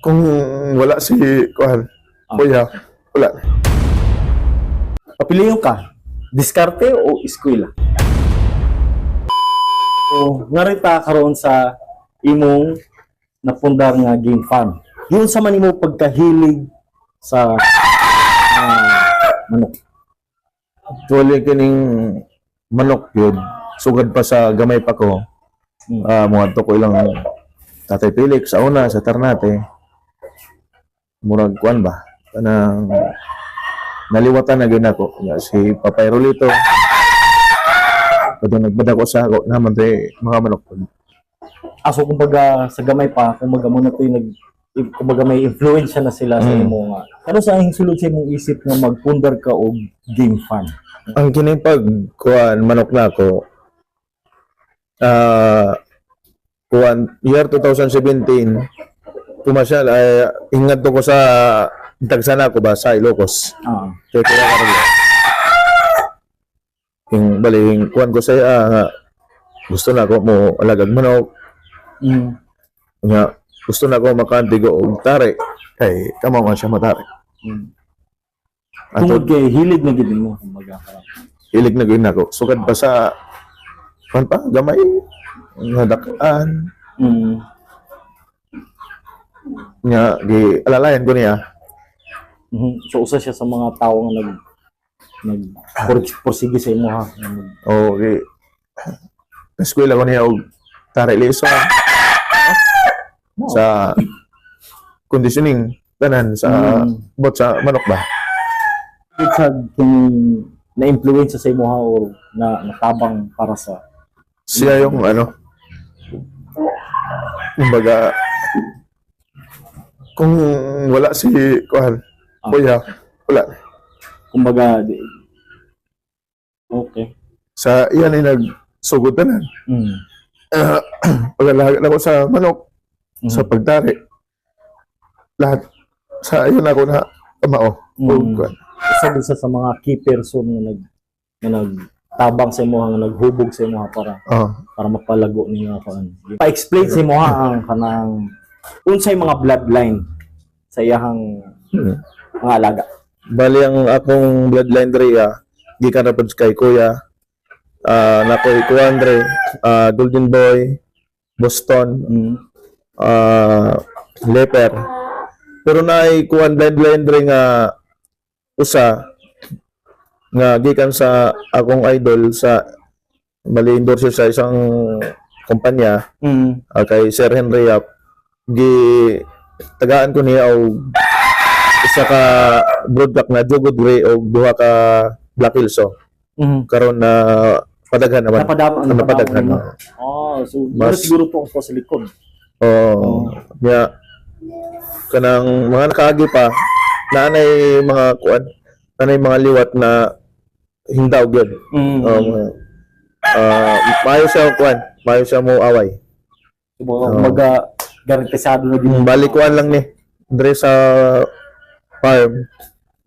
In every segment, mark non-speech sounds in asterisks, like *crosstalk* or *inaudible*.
Kung wala si Kuhan, Ah. kuya, wala. Papiliyo ka, diskarte o eskwela? So, narita karon sa imong napundar nga game farm. Yun sa man imo pagkahilig sa ah, manok. Actually, kining manok yun, sugad pa sa gamay pa ko. Hmm. Ah, mga to ko ilang Tatay Felix sa una, sa Ternate. Murag kuan ba? Kanang naliwatan na gina ko. Ya, si Papay Rolito. Pwede nagbada ko sa ako naman to mga manok. Aso kumbaga sa gamay pa, kumbaga mo na to nag kumbaga may influence na sila sa Mm. imo nga. Ano sa ang sulod sa imong isip nga magpundar ka og game farm? Ang kining pag kuan manok na ako ah kuan year 2017 pumasyal ay ingat ko sa tagsana ko ba sa Ilocos Ah. kay kuya Carlo yung baling kuan ko sa ah, nga gusto na ko mo alagag manok Mm. nga gusto na ko makantigo og tare kay kamo man siya matare Mm. ato Tungod kay hilig na gid mo kumbaga parang ilig na gyud nako sugad pa sa kuan pa gamay nga dakaan mm. Nga gi alalayan ko niya Mhm. So usa siya sa mga tao nga nag nag por- porsige sa imo ha. Nga mag- o gi eskwela ko niya og tare liso sa conditioning tanan sa Mm. bot sa manok ba Sa kung na-influence sa imo ha or na natabang para sa siya yung ano kumbaga kung wala si kuhan Ah. kuya wala kumbaga di- Okay. sa iyan ay nagsugod tanan Mm. uh, *clears throat* paglalagay ako sa manok Mhm. sa pagtari lahat sa iyan ako na kamao Mm. og kuwan. Isa sa mga key person nga nag nga nagtabang sa imo ha, nga naghubog sa imo para Oh. para mapalago niyo ako. Pa-explain sa imo ang kanang unsay mga bloodline sa iyahang Hmm. mga alaga. Bali ang akong bloodline dre ah, gikan ra kay kuya. Ah nakoy Kuandre, ah Golden Boy, Boston, Mm. ah Leper. Pero naay kuan bloodline dre nga usa nga gikan sa akong idol sa bali endorser sa isang kumpanya Mm. ah, kay Sir Henry Yap gi tagaan ko niya og isa ka broadback na Jugod Gray og duha ka Black Hills so Mm. karon na padaghan naman. Napadama Ano napadaghan na Oh, so Mas- siguro to sa likod. oh. Nya kanang mga nakaagi pa naanay mga kuan naanay mga liwat na hindaw gyud Mm. um, ah maayo siya kuan maayo siya mo away. Kumbaga, Oh. kumbaga garantisado na din. Balikuan lang ni Dre sa farm.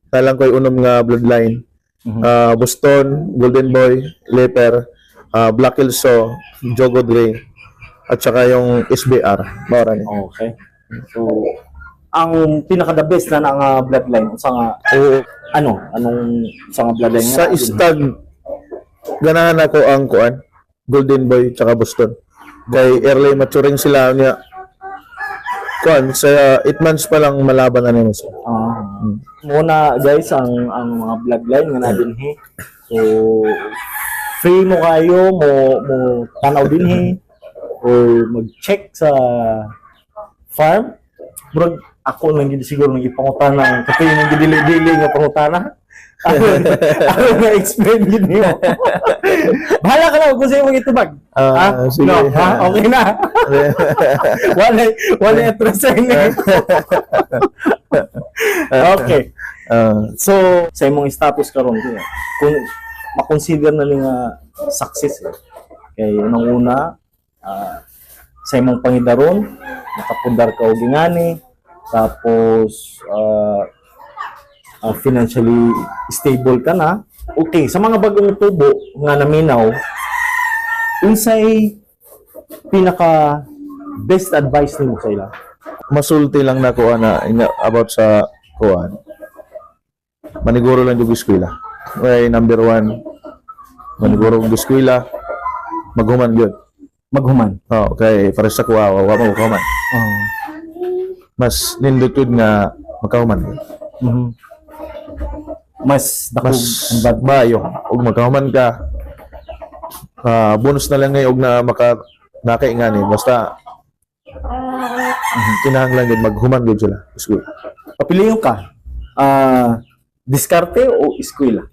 Talang ko'y unom nga bloodline. Mhm. Ah, Boston, Golden Boy, Leper, ah, Black Hills So, Jogo Dre, at saka yung SBR. Mara ni. Okay. So ang pinaka the best na na nga bloodline sa nga Oo, ano anong sa nga bloodline sa nga stag, ganahan ako ang kuan, Golden Boy, tsaka Boston. Kay early maturing sila niya. Kuan, sa 8 months pa lang malaban na nila sila. Ah. muna guys ang ang mga bloodline nga na dinhi. So free mo kayo mo mo tanaw dinhi or mag-check sa farm. Bro, ako lang gid siguro nang ipangutana kasi yung gidili-dili nga pangutana. Ako, ako nga explain gid niyo. *laughs* Bahala ka na kung sa'yo mong itubag. Ah, ha? sige. No, ha? Okay na. wala, wala atrasan eh. okay. Ah, So, sa imong status karon kaya kung makonsider na nga success eh. Kay unang una ah, sa imong pangidaron nakapundar ka og ingani tapos ah, ah, financially stable ka na. Okay, sa mga bagong tubo nga naminaw, unsay pinaka best advice nimo sa ila? masulti lang na kuan na ina- about sa kuan. Maniguro lang yung eskwela. Way number one, maniguro yung eskwela, maghuman yun. Maghuman. Oh, kay para sa kuha, wa mo maghuman. Oh. Mas nindot yun nga magkahuman. Mhm. Mas dakog Mas ang bad bayo. Ug magkahuman ka, ah bonus na lang ngayon og na maka nakaingani. Basta kinahanglan yun, maghuman yun sila. School. Papiliyon ka. Ah, diskarte o eskwela?